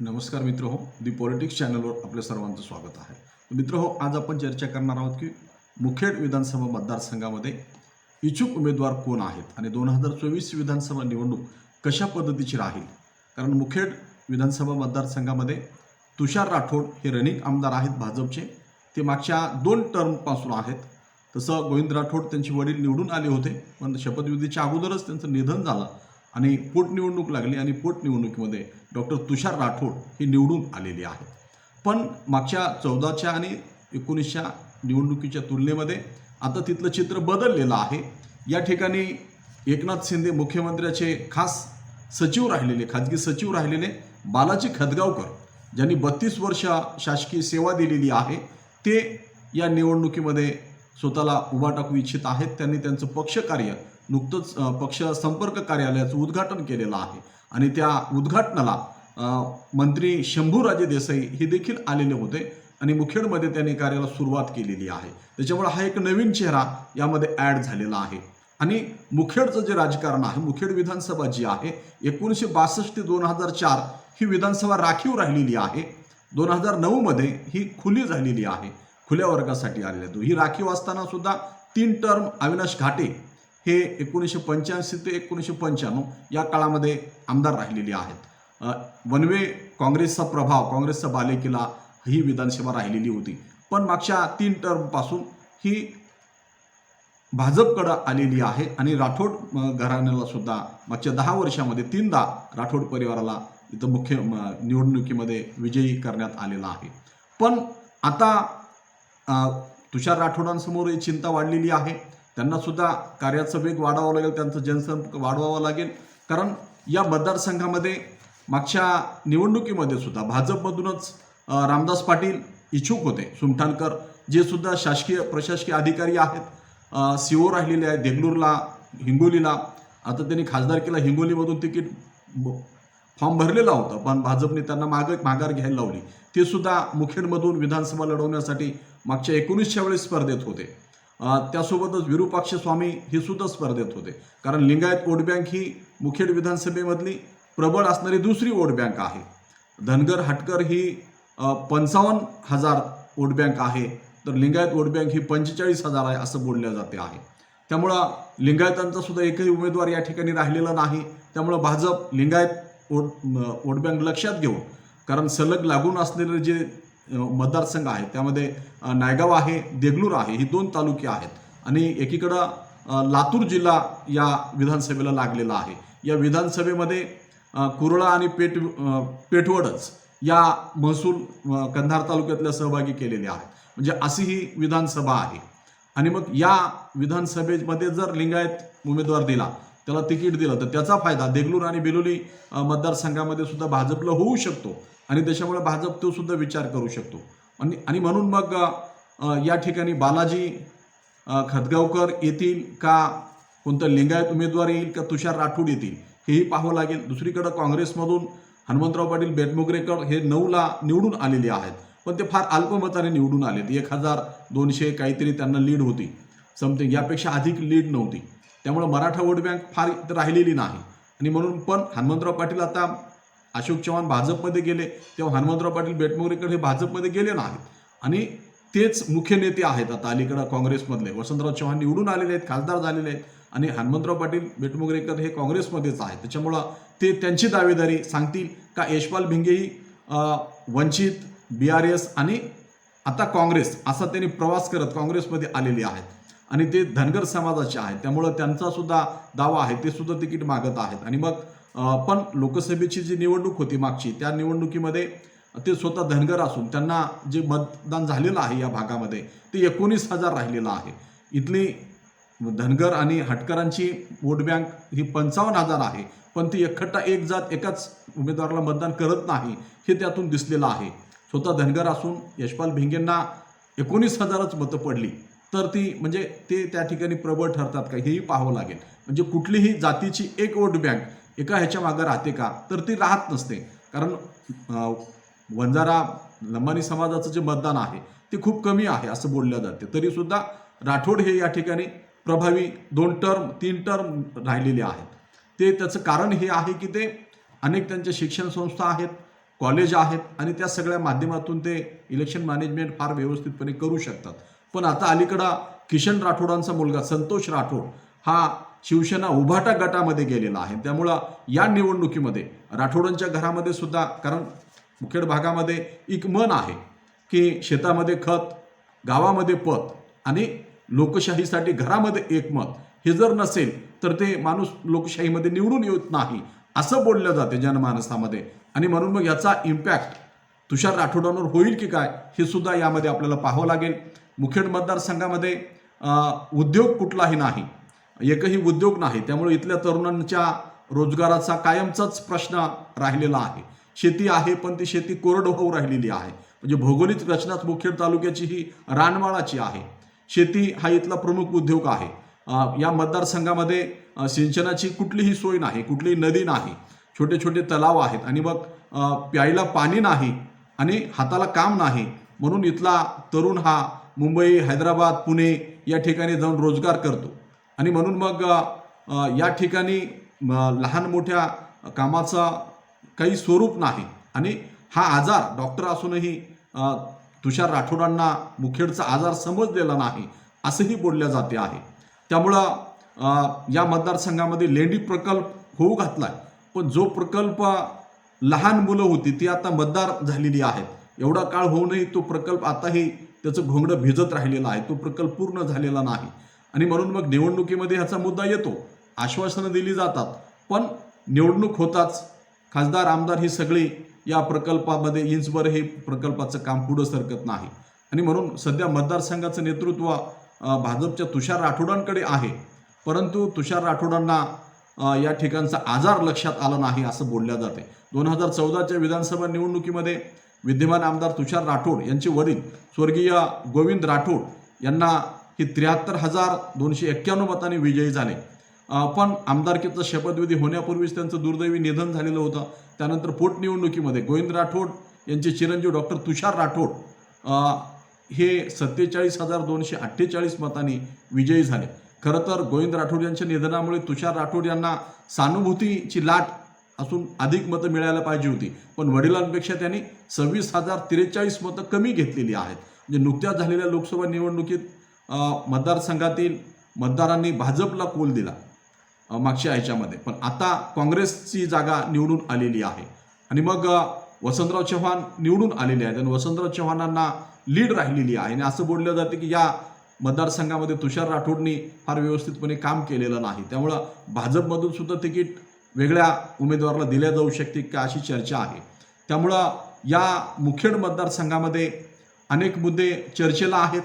नमस्कार मित्र हो दी पॉलिटिक्स चॅनलवर आपल्या सर्वांचं स्वागत आहे. मित्र हो आज आपण चर्चा करणार आहोत की मुखेड विधानसभा मतदारसंघामध्ये इच्छुक उमेदवार कोण आहेत आणि दोन हजार चोवीस विधानसभा निवडणूक कशा पद्धतीची राहील? कारण मुखेड विधानसभा मतदारसंघामध्ये तुषार राठोड हे रनिंग आमदार आहेत भाजपचे. ते मागच्या दोन टर्मपासून आहेत. तसं गोविंद राठोड त्यांचे वडील निवडून आले होते पण शपथविधीच्या अगोदरच त्यांचं निधन झालं. आणि पोटनिवडणूक लागली आणि पोटनिवडणुकीमध्ये डॉक्टर तुषार राठोड हे निवडून आलेले आहेत. पण मागच्या चौदाच्या आणि एकोणीसच्या निवडणुकीच्या तुलनेमध्ये आता तिथलं चित्र बदललेलं आहे. या ठिकाणी एकनाथ शिंदे मुख्यमंत्र्याचे खास सचिव राहिलेले खाजगी सचिव राहिलेले बालाजी खदगावकर ज्यांनी बत्तीस वर्ष शासकीय सेवा दिलेली आहे ते या निवडणुकीमध्ये स्वतःला उभा टाकू इच्छित आहेत. त्यांनी त्यांचं पक्षकार्य नुकतंच पक्ष संपर्क कार्यालयाचं उद्घाटन केलेलं आहे. आणि त्या उद्घाटनाला मंत्री शंभूराजे देसाई हे देखील आलेले होते आणि मुखेडमध्ये त्यांनी कार्याला सुरुवात केलेली आहे. त्याच्यामुळे हा एक नवीन चेहरा यामध्ये ॲड झालेला आहे. आणि मुखेडचं जे राजकारण आहे मुखेड विधानसभा जी आहे एकोणीसशे बासष्ट ते दोन हजार चार ही विधानसभा राखीव राहिलेली आहे. दोन हजार नऊमध्ये ही खुली झालेली आहे. खुल्या वर्गासाठी आलेली आहे. ही राखीव असताना सुद्धा तीन टर्म अविनाश घाटे हे एकोणीसशे पंच्याऐंशी ते एकोणीसशे पंच्याण्णव या काळामध्ये आमदार राहिलेले आहेत. वनवे काँग्रेसचा प्रभाव काँग्रेसचा बालेकिला ही विधानसभा राहिलेली होती. पण मागच्या तीन टर्मपासून ही भाजपकडं आलेली आहे आणि राठोड घराण्याला सुद्धा मागच्या दहा वर्षामध्ये तीनदा राठोड परिवाराला इथं मुख्य म, निवडणुकीमध्ये विजयी करण्यात आलेला आहे. पण आता तुषार राठोडांसमोर ही चिंता वाढलेली आहे. त्यांनासुद्धा कार्याचं वेग वाढवावा लागेल त्यांचं जनसंपर्क वाढवावा लागेल. कारण या मतदारसंघामध्ये मागच्या निवडणुकीमध्ये सुद्धा भाजपमधूनच रामदास पाटील इच्छुक होते. सुमठाणकर जे सुद्धा शासकीय प्रशासकीय अधिकारी आहेत सी ओ राहिलेले आहेत देगलूरला हिंगोलीला. आता त्यांनी खासदारकीला हिंगोलीमधून तिकीट ब- फॉर्म भरलेला होता पण भाजपने त्यांना माग माघार घ्यायला लावली. ते सुद्धा मुखेडमधून विधानसभा लढवण्यासाठी मागच्या एकोणीसच्या वेळेस स्पर्धेत होते. त्यासोबतच विरूपाक्ष स्वामी हे सुद्धा स्पर्धेत होते. कारण लिंगायत वोट बँक ही मुखेड विधानसभेमधली प्रबळ असणारी दुसरी वोट बँक आहे. धनगर हटकर ही पंचावन्न हजार वोट बँक आहे. तर लिंगायत वोट बँक ही पंचेचाळीस हजार आहे असं बोलल्या जाते आहे. त्यामुळं लिंगायतांचा सुद्धा एकही उमेदवार या ठिकाणी राहिलेला नाही. त्यामुळं Bhajap Lingayat vote vote bank लक्षात घेऊन कारण सलग लागून असलेले जे मतदारसंघ आहे. त्यामध्ये नायगाव आहे देगलूर आहे ही दोन तालुके आहेत. आणि एकीकडं लातूर जिल्हा या विधानसभेला लागलेला आहे. या विधानसभेमध्ये कुरळा आणि पेट पेठवडच या महसूल कंधार तालुक्यातल्या सहभागी केलेल्या आहेत. म्हणजे अशी ही विधानसभा आहे. आणि मग या विधानसभेमध्ये जर लिंगायत उमेदवार दिला त्याला तिकीट दिलं तर त्याचा फायदा देगलूर आणि बिलोली मतदारसंघामध्ये सुद्धा भाजपला होऊ शकतो. आणि त्याच्यामुळे भाजप तो सुद्धा विचार करू शकतो. आणि आणि म्हणून मग या ठिकाणी बालाजी खदगावकर खतगावकर येतील का? कोणतं लिंगायत उमेदवार येईल का? तुषार राठोड येतील? हेही पाहावं लागेल. दुसरीकडं काँग्रेसमधून हनुमंतराव पाटील बेटमुगरेकर हे नऊला निवडून आलेले आहेत. पण ते फार अल्पमताने निवडून आलेत. एक हजार दोनशे काहीतरी त्यांना लीड होती. समथिंग. यापेक्षा अधिक लीड नव्हती. त्यामुळे मराठा वोट बँक फार राहिलेली नाही. आणि म्हणून पण हनुमंतराव पाटील आता अशोक चव्हाण भाजपमध्ये गेले तेव्हा हनुमंतराव पाटील बेटमोगरेकर हे भाजपमध्ये गेले नाहीत आणि तेच मुख्य नेते आहेत आता अलीकडं काँग्रेसमधले. वसंतराव चव्हाण निवडून आलेले आहेत खासदार झालेले आहेत. आणि हनुमंतराव पाटील बेटमोगरेकर हे काँग्रेसमध्येच आहेत. त्याच्यामुळं ते त्यांची दावेदारी सांगतील का यशपाल भिंगेही वंचित बी आर एस आणि आता काँग्रेस असा त्यांनी प्रवास करत काँग्रेसमध्ये आलेले आहेत. आणि ते धनगर समाजाचे आहेत. त्यामुळं त्यांचा सुद्धा दावा आहे. ते सुद्धा तिकीट मागत आहेत. आणि मग पण लोकसभेची जी निवडणूक होती मागची त्या निवडणुकीमध्ये ते स्वतः धनगर असून त्यांना जे मतदान झालेलं आहे या भागामध्ये ते एकोणीस हजार राहिलेलं आहे. इथली धनगर आणि हटकरांची वोट बँक ही पंचावन्न हजार आहे पण ती एकखट्टा एक जात एकाच उमेदवाराला मतदान करत नाही हे त्यातून दिसलेलं आहे. स्वतः धनगर असून यशपाल भिंगेंना एकोणीस हजारच मतं पडली तर ती म्हणजे ते त्या ठिकाणी प्रबळ ठरतात का हेही पाहावं लागेल. म्हणजे कुठलीही जातीची एक वोट बँक एका ह्याच्या मागं राहते का? तर ती राहत नसते. कारण वंजारा लंबानी समाजाचं जे मतदान आहे ते खूप कमी आहे असं बोललं जाते. तरीसुद्धा राठोड हे या ठिकाणी प्रभावी दोन टर्म तीन टर्म राहिलेले आहेत. ते त्याचं कारण हे आहे की ते अनेक त्यांच्या शिक्षण संस्था आहेत कॉलेज आहेत आणि त्या सगळ्या माध्यमातून ते इलेक्शन मॅनेजमेंट फार व्यवस्थितपणे करू शकतात. पण आता अलीकडं किशन राठोडांचा मुलगा संतोष राठोड हा शिवसेना उभाटा गटामध्ये गेलेला आहे. त्यामुळं या निवडणुकीमध्ये राठोडांच्या घरामध्ये सुद्धा कारण मुखेड भागामध्ये एक मन आहे की शेतामध्ये खत गावामध्ये पत आणि लोकशाहीसाठी घरामध्ये एकमत हे जर नसेल तर ते माणूस लोकशाहीमध्ये निवडून येत नाही असं बोललं जाते जनमानसामध्ये. आणि म्हणून मग याचा इम्पॅक्ट तुषार राठोडांवर होईल की काय हे सुद्धा यामध्ये आपल्याला पाहावं लागेल. मुखेड मतदारसंघामध्ये उद्योग कुठलाही नाही एकही उद्योग नाही. त्यामुळे इथल्या तरुणांच्या रोजगाराचा कायमचाच प्रश्न राहिलेला आहे. शेती आहे पण ती शेती कोरडवाहू राहिलेली आहे. म्हणजे भौगोलिक रचनाच मुखेड तालुक्याची ही रानमाळाची आहे. शेती हा इथला प्रमुख उद्योग आहे. या मतदारसंघामध्ये सिंचनाची कुठलीही सोय नाही कुठलीही नदी नाही. छोटे छोटे तलाव आहेत आणि मग प्यायला पाणी नाही आणि हाताला काम नाही. म्हणून इथला तरुण हा मुंबई हैदराबाद पुणे या ठिकाणी जाऊन रोजगार करतो. आणि म्हणून मग या ठिकाणी लहान मोठ्या कामाचा काही स्वरूप नाही. आणि हा आजार डॉक्टर असूनही तुषार राठोडांना मुखेडचा आजार समजलेला नाही असंही बोलल्या जाते आहे. त्यामुळं या मतदारसंघामध्ये लेंडी प्रकल्प होऊ घातलाय. पण जो प्रकल्प लहान मुलं होती ती आता मतदार झालेली आहेत. एवढा काळ होऊनही तो प्रकल्प आताही त्याचं घोंगडं भिजत राहिलेला आहे. तो प्रकल्प पूर्ण झालेला नाही. आणि म्हणून मग निवडणुकीमध्ये ह्याचा मुद्दा येतो. आश्वासनं दिली जातात. पण निवडणूक होताच. खासदार आमदार ही सगळी या प्रकल्पामध्ये इंचभर हे प्रकल्पाचं काम पुढं सरकत नाही. आणि म्हणून सध्या मतदारसंघाचं नेतृत्व भाजपच्या तुषार राठोडांकडे आहे. परंतु तुषार राठोडांना या ठिकाणचा आजार लक्षात आला नाही असं बोलल्या जाते. दोन हजार चौदाच्या विधानसभा निवडणुकीमध्ये विद्यमान आमदार तुषार राठोड यांचे वडील स्वर्गीय गोविंद राठोड यांना हे त्र्याहत्तर हजार दोनशे एक्क्याण्णव मतांनी विजयी झाले. पण आमदारकीचा शपथविधी होण्यापूर्वीच त्यांचं दुर्दैवी निधन झालेलं होतं. त्यानंतर पोटनिवडणुकीमध्ये गोविंद राठोड यांचे चिरंजीव डॉक्टर तुषार राठोड हे सत्तेचाळीस हजार दोनशे अठ्ठेचाळीस मतांनी विजयी झाले. खरं तर गोविंद राठोड यांच्या निधनामुळे तुषार राठोड यांना सहानुभूतीची लाट असून अधिक मतं मिळायला पाहिजे होती. पण वडिलांपेक्षा त्यांनी सव्वीस हजार त्रेचाळीस मतं कमी घेतलेली आहेत. म्हणजे नुकत्याच झालेल्या लोकसभा निवडणुकीत मतदारसंघातील मतदारांनी भाजपला कोल दिला मागच्या ह्याच्यामध्ये. पण आता काँग्रेसची जागा निवडून आलेली आहे. आणि मग वसंतराव चव्हाण निवडून आलेले आहेत. आणि वसंतराव चव्हाणांना लीड राहिलेली आहे. आणि असं बोललं जातं की या मतदारसंघामध्ये तुषार राठोडनी फार व्यवस्थितपणे काम केलेलं नाही. त्यामुळं भाजपमधून सुद्धा तिकीट वेगळ्या उमेदवाराला दिल्या जाऊ शकते का अशी चर्चा आहे. त्यामुळं या मुखेड मतदारसंघामध्ये अनेक मुद्दे चर्चेला आहेत.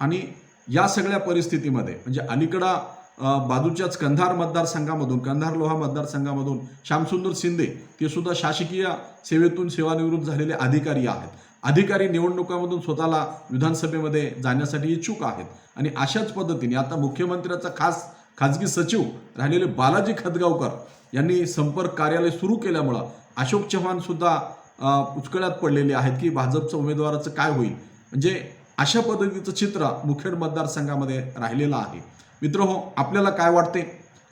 आणि या सगळ्या परिस्थितीमध्ये म्हणजे अलीकडं बाजूच्याच कंधार मतदारसंघामधून कंधार लोहा मतदारसंघामधून श्यामसुंदर शिंदे ते सुद्धा शासकीय सेवेतून सेवानिवृत्त झालेले अधिकारी आहेत. अधिकारी निवडणुकामधून स्वतःला विधानसभेमध्ये जाण्यासाठी इच्छुक आहेत. आणि अशाच पद्धतीने आता मुख्यमंत्र्याचा खास खाजगी सचिव राहिलेले बालाजी खतगावकर यांनी संपर्क कार्यालय सुरू केल्यामुळं अशोक चव्हाण सुद्धा उचकळ्यात पडलेले आहेत की भाजपचं उमेदवाराचं काय होईल. म्हणजे अशा पद्धतीचं चित्र मुखेड मतदारसंघामध्ये राहिलेलं आहे. मित्र हो आपल्याला काय वाटते?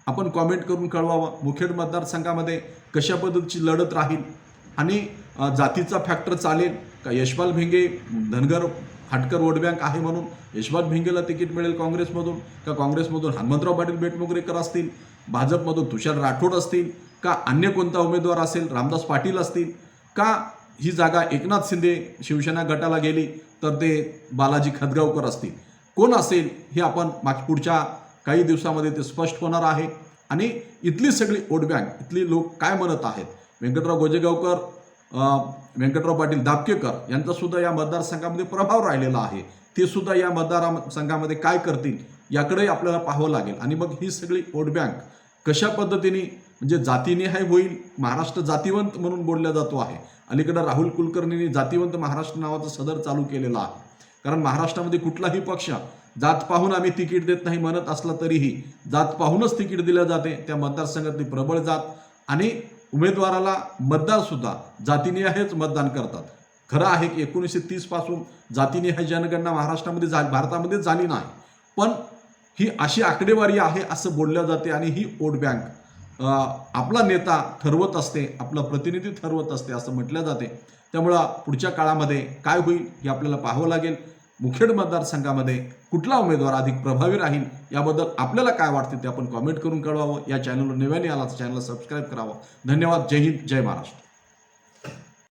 आपण कॉमेंट करून कळवावं. मुखेड मतदारसंघामध्ये कशा पद्धतीची लढत राहील? आणि जातीचा फॅक्टर चालेल का? यशपाल भिंगे धनगर हटकर वोट बँक आहे म्हणून यशपाल भिंगेला तिकीट मिळेल काँग्रेसमधून का काँग्रेसमधून हनुमंतराव पाटील बेटमोगरेकर असतील? भाजपमधून तुषार राठोड असतील? का अन्य कोणता उमेदवार असेल? रामदास पाटील असतील? का ही जागा एकनाथ शिंदे शिवसेना गटाला गेली तर ते बालाजी खदगावकर असतील. कोण असेल हे आपण माग पुढच्या काही दिवसामध्ये ते स्पष्ट होणार आहे. आणि इथली सगळी वोट बँक इथली लोक काय म्हणत आहेत? व्यंकटराव गोजेगावकर व्यंकटराव पाटील दाबकेकर यांचासुद्धा या मतदारसंघामध्ये प्रभाव राहिलेला आहे. ते सुद्धा या मतदारसंघामध्ये काय करतील याकडेही आपल्याला पाहावं लागेल. आणि मग ही सगळी वोट बँक कशा पद्धतीने म्हणजे जातीनिहाय होईल महाराष्ट्र जातीवंत म्हणून बोलला जातो आहे. अलीकडं राहुल कुलकर्णींनी जातीवंत महाराष्ट्र नावाचं सदर चालू केलेलं आहे. कारण महाराष्ट्रामध्ये कुठलाही पक्ष जात पाहून आम्ही तिकीट देत नाही म्हणत असला तरीही जात पाहूनच तिकीट दिलं जाते. त्या मतदारसंघातली प्रबळ जात आणि उमेदवाराला मतदारसुद्धा सुद्धा हेच मतदान करतात. खरं आहे की एकोणीसशे तीसपासून पासून जनगणना महाराष्ट्रामध्ये झा भारतामध्ये झाली नाही. पण ही अशी आकडेवारी आहे असं बोलल्या जाते आणि ही वोट बँक आपला नेता ठरवत असते आपलं प्रतिनिधी ठरवत असते असं म्हटलं जाते. त्यामुळं पुढच्या काळामध्ये काय होईल हे आपल्याला पाहावं लागेल. मुखेड मतदारसंघामध्ये कुठला उमेदवार अधिक प्रभावी राहील याबद्दल आपल्याला काय वाटते ते आपण कॉमेंट करून कळवावं. या चॅनलवर नव्याने आला तर चॅनलला सबस्क्राईब करावं. धन्यवाद. जय हिंद. जय महाराष्ट्र.